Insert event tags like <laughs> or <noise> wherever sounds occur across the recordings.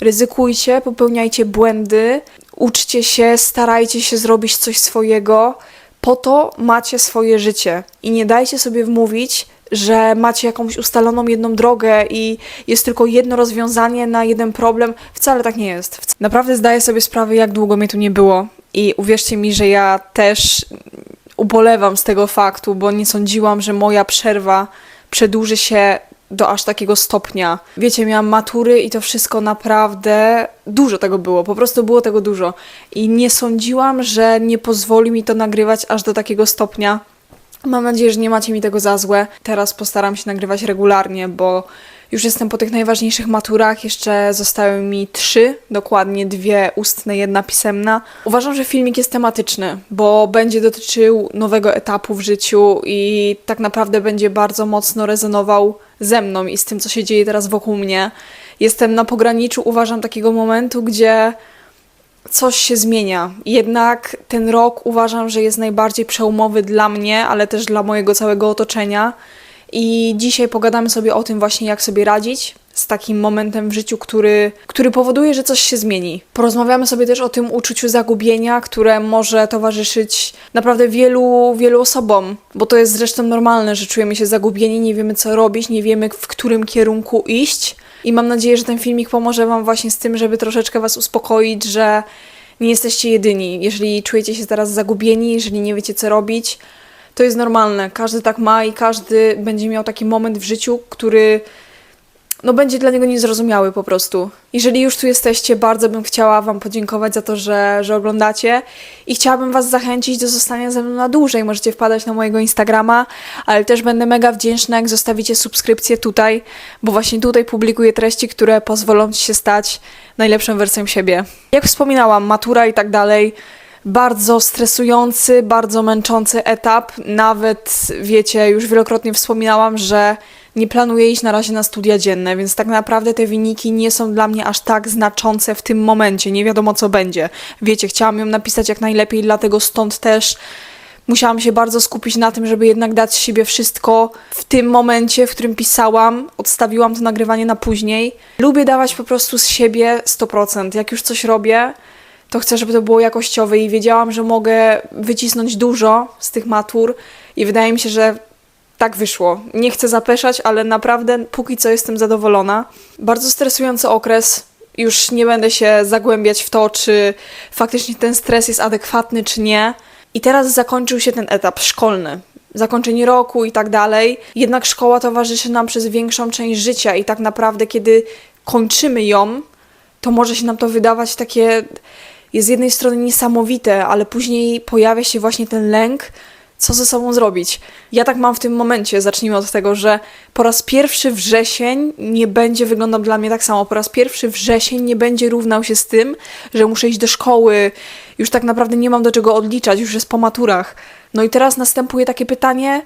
Ryzykujcie, popełniajcie błędy, uczcie się, starajcie się zrobić coś swojego. Po to macie swoje życie. I nie dajcie sobie wmówić, że macie jakąś ustaloną jedną drogę i jest tylko jedno rozwiązanie na jeden problem. Wcale tak nie jest. Naprawdę zdaję sobie sprawę, jak długo mnie tu nie było. I uwierzcie mi, że ja też ubolewam z tego faktu, bo nie sądziłam, że moja przerwa przedłuży się do aż takiego stopnia. Wiecie, miałam matury i to wszystko naprawdę dużo tego było, po prostu było tego dużo. I nie sądziłam, że nie pozwoli mi to nagrywać aż do takiego stopnia. Mam nadzieję, że nie macie mi tego za złe. Teraz postaram się nagrywać regularnie, bo już jestem po tych najważniejszych maturach. Jeszcze zostały mi trzy, dokładnie dwie ustne, jedna pisemna. Uważam, że filmik jest tematyczny, bo będzie dotyczył nowego etapu w życiu i tak naprawdę będzie bardzo mocno rezonował ze mną i z tym, co się dzieje teraz wokół mnie. Jestem na pograniczu, uważam, takiego momentu, gdzie coś się zmienia. Jednak ten rok uważam, że jest najbardziej przełomowy dla mnie, ale też dla mojego całego otoczenia. I dzisiaj pogadamy sobie o tym właśnie, jak sobie radzić z takim momentem w życiu, który, który powoduje, że coś się zmieni. Porozmawiamy sobie też o tym uczuciu zagubienia, które może towarzyszyć naprawdę wielu, wielu osobom, bo to jest zresztą normalne, że czujemy się zagubieni, nie wiemy co robić, nie wiemy w którym kierunku iść. I mam nadzieję, że ten filmik pomoże Wam właśnie z tym, żeby troszeczkę Was uspokoić, że nie jesteście jedyni. Jeżeli czujecie się teraz zagubieni, jeżeli nie wiecie co robić, to jest normalne. Każdy tak ma i każdy będzie miał taki moment w życiu, który no będzie dla niego niezrozumiały po prostu. Jeżeli już tu jesteście, bardzo bym chciała Wam podziękować za to, że, że oglądacie i chciałabym Was zachęcić do zostania ze mną na dłużej. Możecie wpadać na mojego Instagrama, ale też będę mega wdzięczna, jak zostawicie subskrypcję tutaj, bo właśnie tutaj publikuję treści, które pozwolą Ci się stać najlepszą wersją siebie. Jak wspominałam, matura i tak dalej. Bardzo stresujący, bardzo męczący etap. Nawet, wiecie, już wielokrotnie wspominałam, że nie planuję iść na razie na studia dzienne, więc tak naprawdę te wyniki nie są dla mnie aż tak znaczące w tym momencie. Nie wiadomo, co będzie. Wiecie, chciałam ją napisać jak najlepiej, dlatego stąd też musiałam się bardzo skupić na tym, żeby jednak dać z siebie wszystko w tym momencie, w którym pisałam. Odstawiłam to nagrywanie na później. Lubię dawać po prostu z siebie 100%. Jak już coś robię, to chcę, żeby to było jakościowe i wiedziałam, że mogę wycisnąć dużo z tych matur i wydaje mi się, że tak wyszło. Nie chcę zapeszać, ale naprawdę póki co jestem zadowolona. Bardzo stresujący okres. Już nie będę się zagłębiać w to, czy faktycznie ten stres jest adekwatny, czy nie. I teraz zakończył się ten etap szkolny. Zakończenie roku i tak dalej. Jednak szkoła towarzyszy nam przez większą część życia i tak naprawdę, kiedy kończymy ją, to może się nam to wydawać takie jest z jednej strony niesamowite, ale później pojawia się właśnie ten lęk, co ze sobą zrobić. Ja tak mam w tym momencie, zacznijmy od tego, że po raz pierwszy wrzesień nie będzie wyglądał dla mnie tak samo. Po raz pierwszy wrzesień nie będzie równał się z tym, że muszę iść do szkoły, już tak naprawdę nie mam do czego odliczać, już jest po maturach. No i teraz następuje takie pytanie,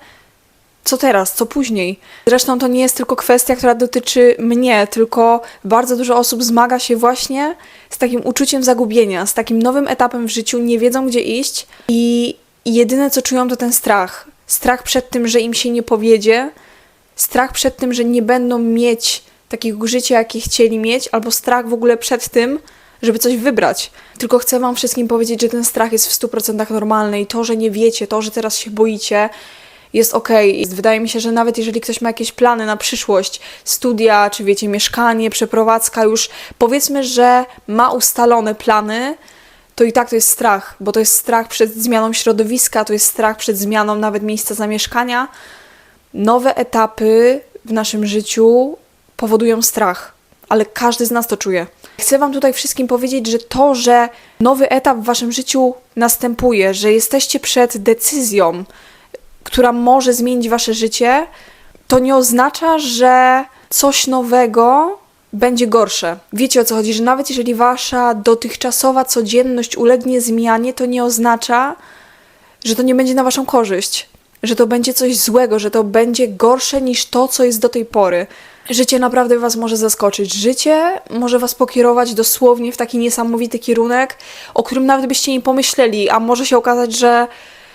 co teraz, co później. Zresztą to nie jest tylko kwestia, która dotyczy mnie, tylko bardzo dużo osób zmaga się właśnie z takim uczuciem zagubienia, z takim nowym etapem w życiu, nie wiedzą gdzie iść i jedyne co czują to ten strach. Strach przed tym, że im się nie powiedzie, strach przed tym, że nie będą mieć takiego życia, jakie chcieli mieć, albo strach w ogóle przed tym, żeby coś wybrać. Tylko chcę Wam wszystkim powiedzieć, że ten strach jest w 100% normalny i to, że nie wiecie, to, że teraz się boicie, jest okej. Wydaje mi się, że nawet jeżeli ktoś ma jakieś plany na przyszłość, studia, czy wiecie, mieszkanie, przeprowadzka, już powiedzmy, że ma ustalone plany, to i tak to jest strach, bo to jest strach przed zmianą środowiska, to jest strach przed zmianą nawet miejsca zamieszkania. Nowe etapy w naszym życiu powodują strach, ale każdy z nas to czuje. Chcę Wam tutaj wszystkim powiedzieć, że to, że nowy etap w Waszym życiu następuje, że jesteście przed decyzją, która może zmienić Wasze życie, to nie oznacza, że coś nowego będzie gorsze. Wiecie o co chodzi, że nawet jeżeli wasza dotychczasowa codzienność ulegnie zmianie, to nie oznacza, że to nie będzie na waszą korzyść, że to będzie coś złego, że to będzie gorsze niż to, co jest do tej pory. Życie naprawdę was może zaskoczyć. Życie może was pokierować dosłownie w taki niesamowity kierunek, o którym nawet byście nie pomyśleli, a może się okazać, że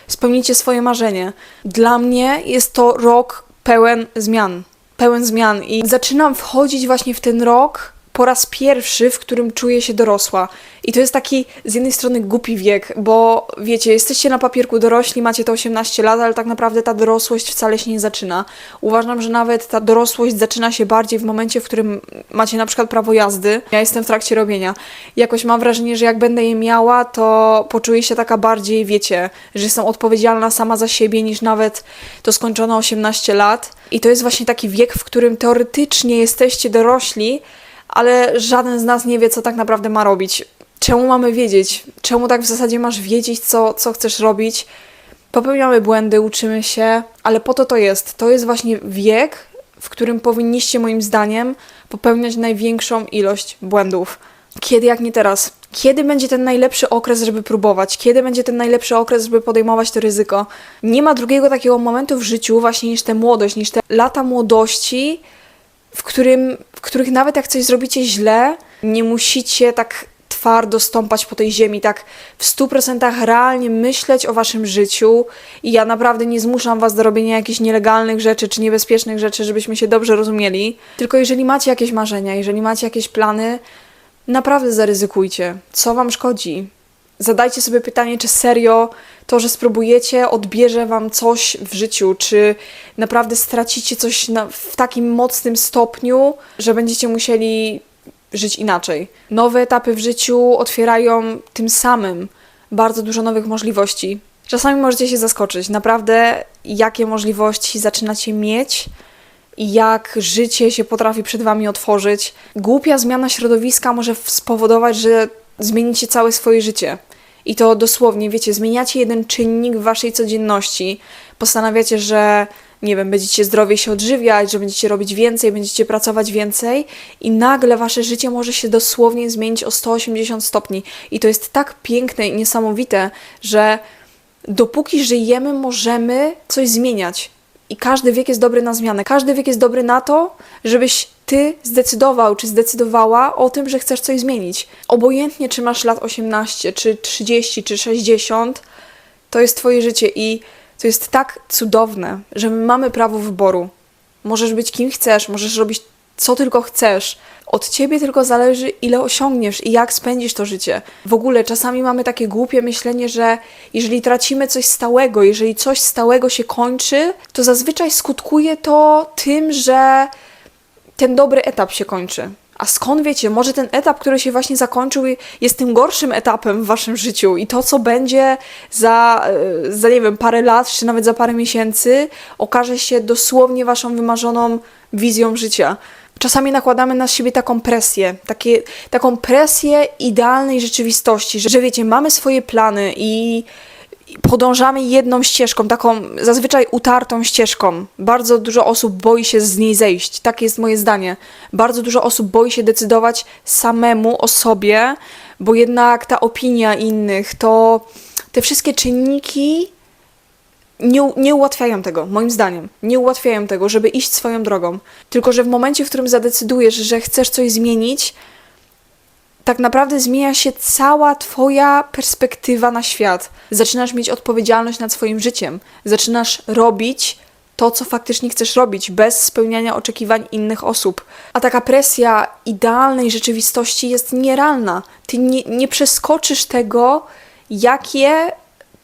spełnicie swoje marzenie. Dla mnie jest to rok pełen zmian pełen zmian i zaczynam wchodzić właśnie w ten rok po raz pierwszy, w którym czuję się dorosła. I to jest taki z jednej strony głupi wiek, bo wiecie, jesteście na papierku dorośli, macie te 18 lat, ale tak naprawdę ta dorosłość wcale się nie zaczyna. Uważam, że nawet ta dorosłość zaczyna się bardziej w momencie, w którym macie na przykład prawo jazdy. Ja jestem w trakcie robienia. Jakoś mam wrażenie, że jak będę je miała, to poczuję się taka bardziej, wiecie, że jestem odpowiedzialna sama za siebie niż nawet to skończone 18 lat. I to jest właśnie taki wiek, w którym teoretycznie jesteście dorośli, ale żaden z nas nie wie, co tak naprawdę ma robić. Czemu mamy wiedzieć? Czemu tak w zasadzie masz wiedzieć, co, co chcesz robić? Popełniamy błędy, uczymy się, ale po to to jest. To jest właśnie wiek, w którym powinniście, moim zdaniem, popełniać największą ilość błędów. Kiedy jak nie teraz? Kiedy będzie ten najlepszy okres, żeby próbować? Kiedy będzie ten najlepszy okres, żeby podejmować to ryzyko? Nie ma drugiego takiego momentu w życiu, właśnie niż tę młodość, niż te lata młodości, w, którym, w których nawet jak coś zrobicie źle, nie musicie tak twardo stąpać po tej ziemi, tak w stu procentach realnie myśleć o waszym życiu i ja naprawdę nie zmuszam was do robienia jakichś nielegalnych rzeczy czy niebezpiecznych rzeczy, żebyśmy się dobrze rozumieli. Tylko jeżeli macie jakieś marzenia, jeżeli macie jakieś plany, naprawdę zaryzykujcie. Co wam szkodzi? Zadajcie sobie pytanie, czy serio to, że spróbujecie, odbierze wam coś w życiu, czy naprawdę stracicie coś na, w takim mocnym stopniu, że będziecie musieli żyć inaczej. Nowe etapy w życiu otwierają tym samym bardzo dużo nowych możliwości. Czasami możecie się zaskoczyć, naprawdę, jakie możliwości zaczynacie mieć i jak życie się potrafi przed wami otworzyć. Głupia zmiana środowiska może spowodować, że zmienicie całe swoje życie. I to dosłownie, wiecie, zmieniacie jeden czynnik w waszej codzienności. Postanawiacie, że nie wiem, będziecie zdrowiej się odżywiać, że będziecie robić więcej, będziecie pracować więcej i nagle wasze życie może się dosłownie zmienić o 180 stopni. I to jest tak piękne i niesamowite, że dopóki żyjemy, możemy coś zmieniać. I każdy wiek jest dobry na zmianę. Każdy wiek jest dobry na to, żebyś ty zdecydował, czy zdecydowała o tym, że chcesz coś zmienić. Obojętnie, czy masz lat 18, czy 30, czy 60, to jest twoje życie i to jest tak cudowne, że my mamy prawo wyboru. Możesz być kim chcesz, możesz robić co tylko chcesz. Od ciebie tylko zależy, ile osiągniesz i jak spędzisz to życie. W ogóle czasami mamy takie głupie myślenie, że jeżeli tracimy coś stałego, jeżeli coś stałego się kończy, to zazwyczaj skutkuje to tym, że ten dobry etap się kończy. A skąd wiecie, może ten etap, który się właśnie zakończył, jest tym gorszym etapem w waszym życiu i to, co będzie za, e, za nie wiem, parę lat, czy nawet za parę miesięcy, okaże się dosłownie waszą wymarzoną wizją życia. Czasami nakładamy na siebie taką presję, takie, taką presję idealnej rzeczywistości, że, że wiecie, mamy swoje plany i i podążamy jedną ścieżką, taką zazwyczaj utartą ścieżką. Bardzo dużo osób boi się z niej zejść. Tak jest moje zdanie. Bardzo dużo osób boi się decydować samemu o sobie, bo jednak ta opinia innych, to te wszystkie czynniki nie, nie ułatwiają tego, moim zdaniem. Nie ułatwiają tego, żeby iść swoją drogą. Tylko, że w momencie, w którym zadecydujesz, że chcesz coś zmienić, tak naprawdę zmienia się cała Twoja perspektywa na świat. Zaczynasz mieć odpowiedzialność nad swoim życiem, zaczynasz robić to, co faktycznie chcesz robić, bez spełniania oczekiwań innych osób. A taka presja idealnej rzeczywistości jest nierealna. Ty nie, nie przeskoczysz tego, jakie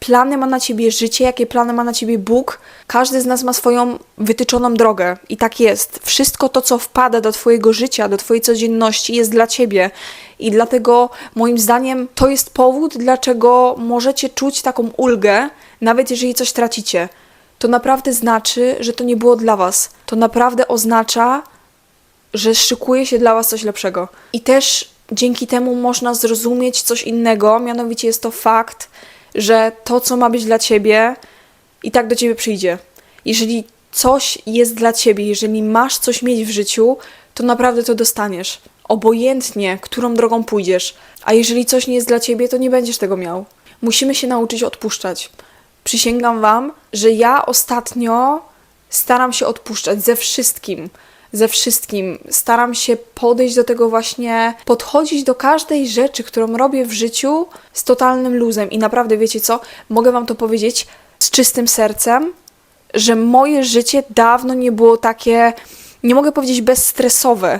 plany ma na ciebie życie, jakie plany ma na ciebie Bóg. Każdy z nas ma swoją wytyczoną drogę i tak jest. Wszystko to, co wpada do twojego życia, do twojej codzienności, jest dla ciebie. I dlatego moim zdaniem to jest powód, dlaczego możecie czuć taką ulgę, nawet jeżeli coś tracicie. To naprawdę znaczy, że to nie było dla was. To naprawdę oznacza, że szykuje się dla was coś lepszego. I też dzięki temu można zrozumieć coś innego, mianowicie jest to fakt, że to, co ma być dla ciebie, i tak do ciebie przyjdzie. Jeżeli coś jest dla ciebie, jeżeli masz coś mieć w życiu, to naprawdę to dostaniesz. Obojętnie, którą drogą pójdziesz. A jeżeli coś nie jest dla ciebie, to nie będziesz tego miał. Musimy się nauczyć odpuszczać. Przysięgam wam, że ja ostatnio staram się odpuszczać ze wszystkim ze wszystkim. Staram się podejść do tego właśnie, podchodzić do każdej rzeczy, którą robię w życiu z totalnym luzem. I naprawdę wiecie co? Mogę Wam to powiedzieć z czystym sercem, że moje życie dawno nie było takie, nie mogę powiedzieć bezstresowe,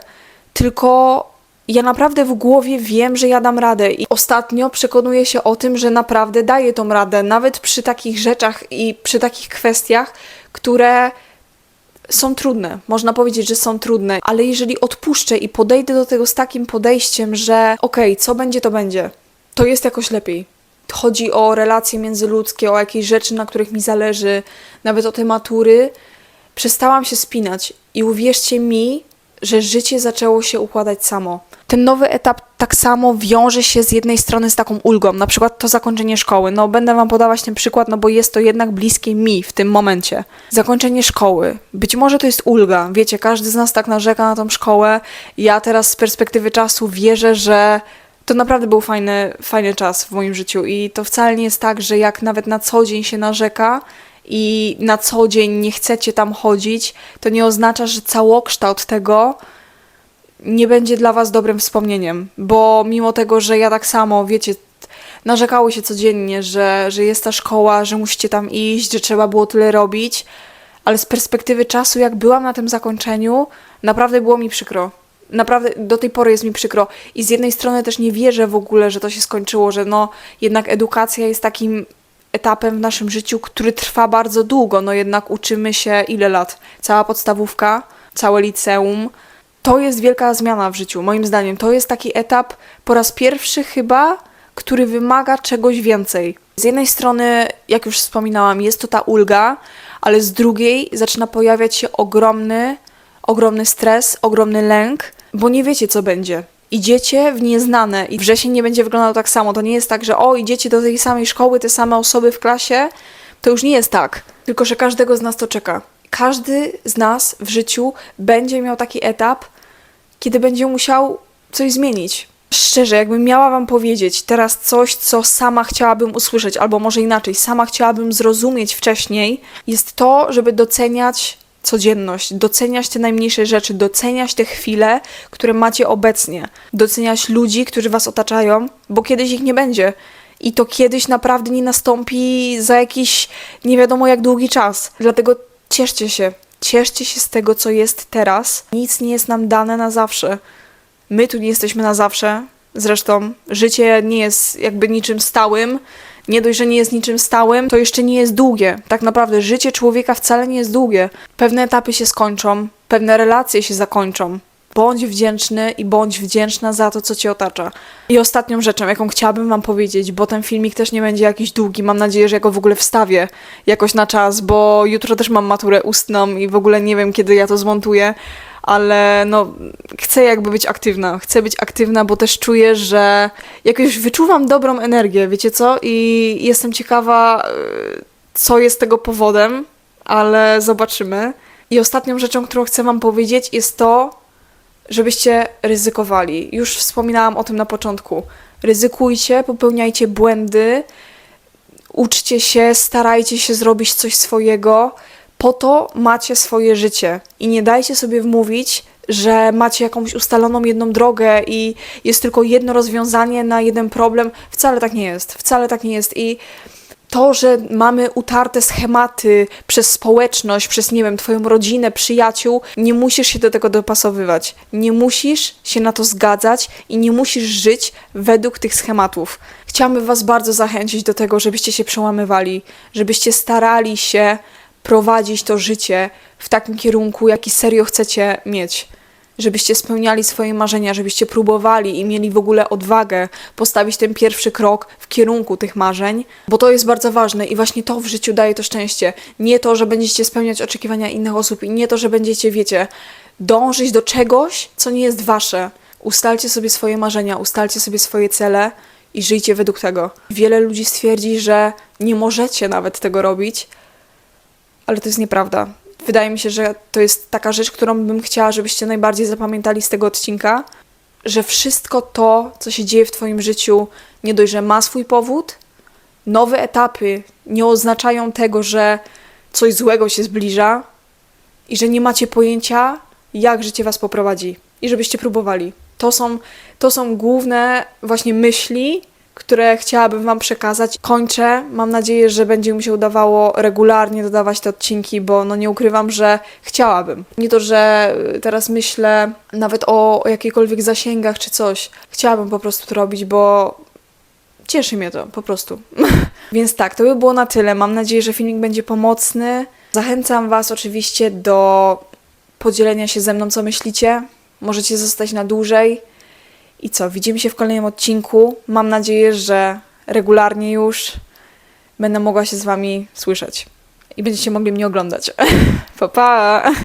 tylko Ja naprawdę w głowie wiem, że ja dam radę i ostatnio przekonuję się o tym, że naprawdę daję tą radę, nawet przy takich rzeczach i przy takich kwestiach, które są trudne. Można powiedzieć, że są trudne, ale jeżeli odpuszczę i podejdę do tego z takim podejściem, że okej, co będzie, to będzie, to jest jakoś lepiej. Chodzi o relacje międzyludzkie, o jakieś rzeczy, na których mi zależy, nawet o te matury. Przestałam się spinać i uwierzcie mi, że życie zaczęło się układać samo. Ten nowy etap tak samo wiąże się z jednej strony z taką ulgą, na przykład to zakończenie szkoły. No będę wam podawać ten przykład, no bo jest to jednak bliskie mi w tym momencie. Zakończenie szkoły. Być może to jest ulga. Wiecie, każdy z nas tak narzeka na tą szkołę. Ja teraz z perspektywy czasu wierzę, że to naprawdę był fajny, fajny czas w moim życiu i to wcale nie jest tak, że jak nawet na co dzień się narzeka i na co dzień nie chcecie tam chodzić, to nie oznacza, że całokształt tego nie będzie dla was dobrym wspomnieniem, bo mimo tego, że ja tak samo, wiecie, narzekało się codziennie, że, że jest ta szkoła, że musicie tam iść, że trzeba było tyle robić, ale z perspektywy czasu, jak byłam na tym zakończeniu, naprawdę było mi przykro. Naprawdę do tej pory jest mi przykro. I z jednej strony też nie wierzę w ogóle, że to się skończyło, że no jednak edukacja jest takim etapem w naszym życiu, który trwa bardzo długo. No jednak uczymy się ile lat? Cała podstawówka, całe liceum. To jest wielka zmiana w życiu, moim zdaniem. To jest taki etap po raz pierwszy chyba, który wymaga czegoś więcej. Z jednej strony, jak już wspominałam, jest to ta ulga, ale z drugiej zaczyna pojawiać się ogromny, ogromny stres, ogromny lęk, bo nie wiecie, co będzie. Idziecie w nieznane i wrzesień nie będzie wyglądał tak samo. To nie jest tak, że o, idziecie do tej samej szkoły, te same osoby w klasie. To już nie jest tak. Tylko, że każdego z nas to czeka. Każdy z nas w życiu będzie miał taki etap, kiedy będzie musiał coś zmienić. Szczerze, jakbym miała Wam powiedzieć teraz coś, co sama chciałabym usłyszeć, albo może inaczej, sama chciałabym zrozumieć wcześniej, jest to, żeby doceniać codzienność, doceniać te najmniejsze rzeczy, doceniać te chwile, które macie obecnie, doceniać ludzi, którzy Was otaczają, bo kiedyś ich nie będzie. I to kiedyś naprawdę nie nastąpi za jakiś nie wiadomo jak długi czas. Dlatego cieszcie się, cieszcie się z tego, co jest teraz. Nic nie jest nam dane na zawsze. My tu nie jesteśmy na zawsze. Zresztą życie nie jest jakby niczym stałym. Nie dość, że nie jest niczym stałym, to jeszcze nie jest długie. Tak naprawdę życie człowieka wcale nie jest długie. Pewne etapy się skończą, pewne relacje się zakończą. Bądź wdzięczny i bądź wdzięczna za to, co cię otacza. I ostatnią rzeczą, jaką chciałabym wam powiedzieć, bo ten filmik też nie będzie jakiś długi, mam nadzieję, że ja go w ogóle wstawię jakoś na czas, bo jutro też mam maturę ustną i w ogóle nie wiem, kiedy ja to zmontuję, ale no, chcę jakby być aktywna. Chcę być aktywna, bo też czuję, że jakoś wyczuwam dobrą energię, wiecie co? I jestem ciekawa, y, co jest tego powodem, ale zobaczymy. I ostatnią rzeczą, którą chcę Wam powiedzieć, jest to, żebyście ryzykowali. Już wspominałam o tym na początku. Ryzykujcie, popełniajcie błędy, uczcie się, starajcie się zrobić coś swojego. Po to macie swoje życie i nie dajcie sobie wmówić, że macie jakąś ustaloną jedną drogę i jest tylko jedno rozwiązanie na jeden problem. Wcale tak nie jest. Wcale tak nie jest. I to, że mamy utarte schematy przez społeczność, przez, nie wiem, twoją rodzinę, przyjaciół, nie musisz się do tego dopasowywać. Nie musisz się na to zgadzać i nie musisz żyć według tych schematów. Chciałabym was bardzo zachęcić do tego, żebyście się przełamywali, żebyście starali się prowadzić to życie w takim kierunku, jaki serio chcecie mieć żebyście spełniali swoje marzenia, żebyście próbowali i mieli w ogóle odwagę postawić ten pierwszy krok w kierunku tych marzeń, bo to jest bardzo ważne i właśnie to w życiu daje to szczęście. Nie to, że będziecie spełniać oczekiwania innych osób i nie to, że będziecie, wiecie, dążyć do czegoś, co nie jest wasze. Ustalcie sobie swoje marzenia, ustalcie sobie swoje cele i żyjcie według tego. Wiele ludzi stwierdzi, że nie możecie nawet tego robić, ale to jest nieprawda. Wydaje mi się, że to jest taka rzecz, którą bym chciała, żebyście najbardziej zapamiętali z tego odcinka, że wszystko to, co się dzieje w Twoim życiu, nie dość, że ma swój powód, nowe etapy nie oznaczają tego, że coś złego się zbliża i że nie macie pojęcia, jak życie Was poprowadzi i żebyście próbowali. To są, to są główne właśnie myśli, które chciałabym Wam przekazać. Kończę. Mam nadzieję, że będzie mi się udawało regularnie dodawać te odcinki, bo no nie ukrywam, że chciałabym. Nie to, że y, teraz myślę nawet o, o jakichkolwiek zasięgach czy coś. Chciałabym po prostu to robić, bo cieszy mnie to po prostu. <laughs> Więc tak, to by było na tyle. Mam nadzieję, że filmik będzie pomocny. Zachęcam Was oczywiście do podzielenia się ze mną, co myślicie. Możecie zostać na dłużej. I co, widzimy się w kolejnym odcinku. Mam nadzieję, że regularnie już będę mogła się z Wami słyszeć. I będziecie mogli mnie oglądać. <laughs> pa, pa!